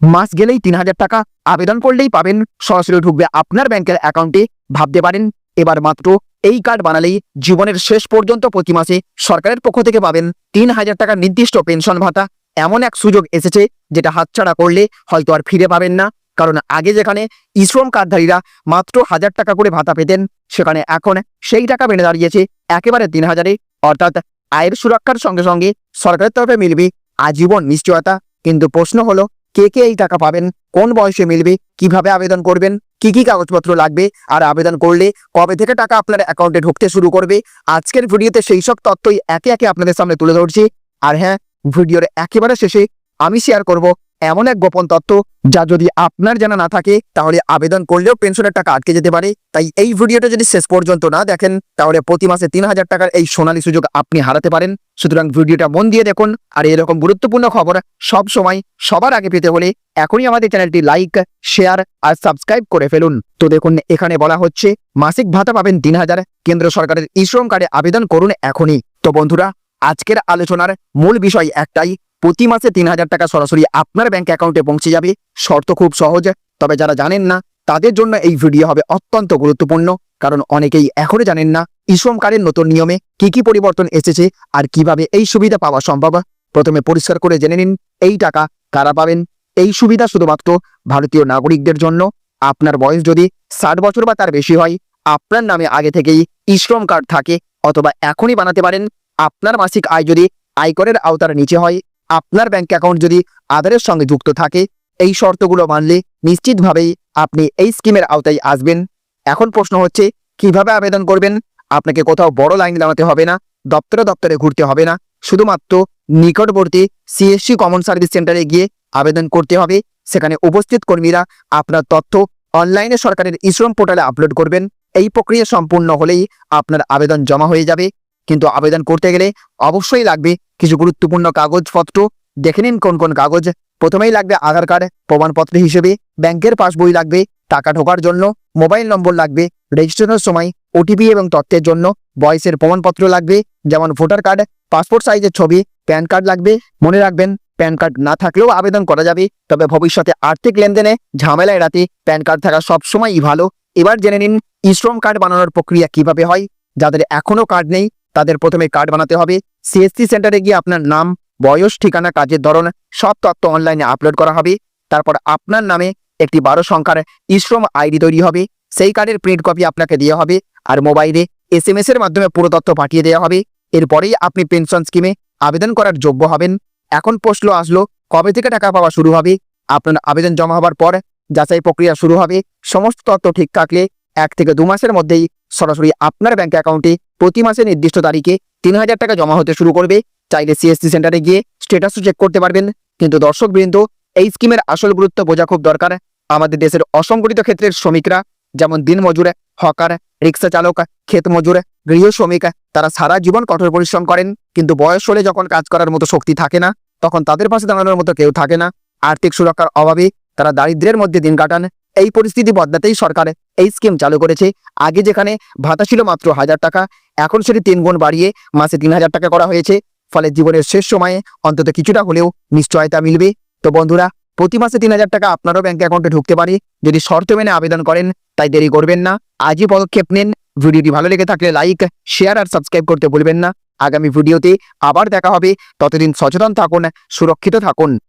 মাস গেলেই তিন হাজার টাকা আবেদন করলেই পাবেন। সরাসরি ঢুকবে আপনার ব্যাংকের অ্যাকাউন্টে। ভাবতে পারেন, এবার মাত্র এই কার্ড বানালেই জীবনের শেষ পর্যন্ত প্রতি মাসে সরকারের পক্ষ থেকে পাবেন তিন হাজার টাকার নির্দিষ্ট পেনশন ভাতা। এমন এক সুযোগ এসেছে যেটা হাতছাড়া করলে হয়তো আর ফিরে পাবেন না। কারণ আগে যেখানে ইশ্রম কার্ডধারীরা মাত্র হাজার টাকা করে ভাতা পেতেন, সেখানে এখন সেই টাকা বেড়ে দাঁড়িয়েছে একেবারে তিন হাজারে। অর্থাৎ আয়ের সুরক্ষার সঙ্গে সঙ্গে সরকারের তরফে মিলবে আজীবন নিশ্চয়তা। কিন্তু প্রশ্ন হলো কে কে এই টাকা পাবেন? কোন বয়সে মিলবে? কীভাবে আবেদন করবেন? কি কি কাগজপত্র লাগবে? আর আবেদন করলে কবে থেকে টাকা আপনার অ্যাকাউন্টে ঢুকতে শুরু করবে? আজকের ভিডিওতে সেই সব তথ্যই একে একে আপনাদের সামনে তুলে ধরছি। আর হ্যাঁ ভিডিওর একেবারে শেষে আমি শেয়ার করব এমন এক গোপন তথ্য যা যদি আপনার জানা না থাকে, তাহলে আবেদন করলেও পেনশনের টাকা আটকে যেতে পারে। তাই এই ভিডিওটা যদি শেষ পর্যন্ত না দেখেন, তাহলে প্রতি মাসে তিন হাজার টাকার এই সোনালী সুযোগ আপনি হারাতে পারেন। সুতরাং ভিডিওটা মন দিয়ে দেখুন, আর এরকম গুরুত্বপূর্ণ খবর সব সময় সবার আগে পেতে হলে এখনই আমাদের চ্যানেলটি লাইক, শেয়ার আর সাবস্ক্রাইব করে ফেলুন। তো দেখুন, এখানে বলা হচ্ছে, মাসিক ভাতা পাবেন তিন হাজার, কেন্দ্র সরকারের ইশ্রম কার্ডে আবেদন করুন এখনই। তো বন্ধুরা, আজকের আলোচনার মূল বিষয় একটাই প্রতি মাসে তিন হাজার টাকা সরাসরি আপনার ব্যাংক অ্যাকাউন্টে পৌঁছে যাবে। শর্ত খুব সহজ, তবে যারা জানেন না, তাদের জন্য এই ভিডিও হবে অত্যন্ত গুরুত্বপূর্ণ। কারণ অনেকেই এখনও জানেন না ইশ্রম কার্ডের নতুন নিয়মে কি কি পরিবর্তন এসেছে আর কীভাবে এই সুবিধা পাওয়া সম্ভব। প্রথমে পরিষ্কার করে জেনে নিন, এই টাকা কারা পাবেন? এই সুবিধা শুধুমাত্র ভারতীয় নাগরিকদের জন্য। আপনার বয়স যদি ষাট বছর বা তার বেশি হয়, আপনার নামে আগে থেকেই ইশ্রম কার্ড থাকে অথবা এখনই বানাতে পারেন। আপনার মাসিক আয় যদি আয়করের আওতার নিচে হয় আপনার ব্যাংক অ্যাকাউন্ট যদি আধারের সঙ্গে যুক্ত থাকে, এই শর্তগুলো মানলে নিশ্চিতভাবেই আপনি এই স্কিমের আওতায় আসবেন। এখন প্রশ্ন হচ্ছে, কীভাবে আবেদন করবেন? আপনাকে কোথাও বড় লাইন দাঁড়াতে হবে না, দপ্তরে দপ্তরে ঘুরতে হবে না। শুধুমাত্র নিকটবর্তী সিএসসি কমন সার্ভিস সেন্টারে গিয়ে আবেদন করতে হবে। সেখানে উপস্থিত কর্মীরা আপনার তথ্য অনলাইনে সরকারের ইশ্রম পোর্টালে আপলোড করবেন। এই প্রক্রিয়া সম্পূর্ণ হলেই আপনার আবেদন জমা হয়ে যাবে। কিন্তু আবেদন করতে গেলে অবশ্যই লাগবে কিছু গুরুত্বপূর্ণ কাগজপত্র। দেখে নিন কোন কোন কাগজ। প্রথমেই লাগবে আধার কার্ড, প্রমাণপত্র হিসেবে, ব্যাংকের পাসবই লাগবে, টাকা ঢোকার জন্য, মোবাইল নম্বর লাগবে, রেজিস্ট্রেশনের সময়, ওটিপি এবং তথ্যের জন্য, বয়সের প্রমাণপত্র লাগবে, যেমন ভোটার কার্ড, পাসপোর্ট সাইজের ছবি, প্যান কার্ড লাগবে। মনে রাখবেন, প্যান কার্ড না থাকলেও আবেদন করা যাবে, তবে ভবিষ্যতে আর্থিক লেনদেনে ঝামেলা এড়াতে প্যান কার্ড থাকা সবসময়ই ভালো। এবার জেনে নিন, ইশ্রম কার্ড বানানোর প্রক্রিয়া কীভাবে হয়? যাদের এখনও কার্ড নেই তাদের প্রথমে কার্ড বানাতে হবে। সিএসসি সেন্টারে গিয়ে আপনার নাম, বয়স, ঠিকানা, কাজের ধরন, সব তথ্য অনলাইনে আপলোড করা হবে। তারপর আপনার নামে একটি বারো সংখ্যার ইশ্রম আইডি তৈরি হবে। সেই কার্ডের প্রিন্ট কপি আপনাকে দেওয়া হবে আর মোবাইলে এস এম এর মাধ্যমে পুরো তথ্য পাঠিয়ে দেওয়া হবে। এরপরেই আপনি পেনশন স্কিমে আবেদন করার যোগ্য হবেন। এখন প্রশ্ন আসলো, কবে থেকে টাকা পাওয়া শুরু হবে? আপনার আবেদন জমা হবার পর যাচাই প্রক্রিয়া শুরু হবে। সমস্ত তথ্য ঠিক থাকলে এক থেকে দু মাসের মধ্যেই সরাসরি আপনার ব্যাঙ্ক অ্যাকাউন্টে প্রতি মাসে নির্দিষ্ট তারিখে তিন হাজার টাকা জমা হতে শুরু করবে। চাইলে সিএসসি সেন্টারে গিয়ে স্টেটাসও চেক করতে পারবেন। কিন্তু দর্শকবৃন্দ এই স্কিমের আসল গুরুত্ব বোঝা খুব দরকার। আমাদের দেশের অসংগঠিত ক্ষেত্রের শ্রমিকরা, যেমন দিনমজুর হকার, রিক্সা চালক, ক্ষেত মজুর, গৃহ শ্রমিক, তারা সারা জীবন কঠোর পরিশ্রম করেন। কিন্তু বয়স হলে যখন কাজ করার মতো শক্তি থাকে না, তখন তাদের পাশে দাঁড়ানোর মতো কেউ থাকে না। আর্থিক সুরক্ষার অভাবে তারা দারিদ্র্যের মধ্যে দিন কাটান। এই পরিস্থিতি বদলাতেই সরকার এই স্কিম চালু করেছে। আগে যেখানে ভাতা ছিল মাত্র হাজার টাকা, এখন সেটি তিন গুণ বাড়িয়ে মাসে তিন হাজার টাকা করা হয়েছে। ফলে জীবনের শেষ সময়ে অন্তত কিছুটা হলেও নিশ্চয়তা মিলবে। তো বন্ধুরা, প্রতি মাসে তিন হাজার টাকা আপনারও ব্যাংক অ্যাকাউন্টে ঢুকতে পারে। যদি শর্ত মেনে আবেদন করেন, তাই দেরি করবেন না। আজই পদক্ষেপ নিন। ভিডিওটি ভালো লেগে থাকলে লাইক শেয়ার আর সাবস্ক্রাইব করতে ভুলবেন না। আগামী ভিডিওতে আবার দেখা হবে। ততদিন সচেতন থাকুন, সুরক্ষিত থাকুন।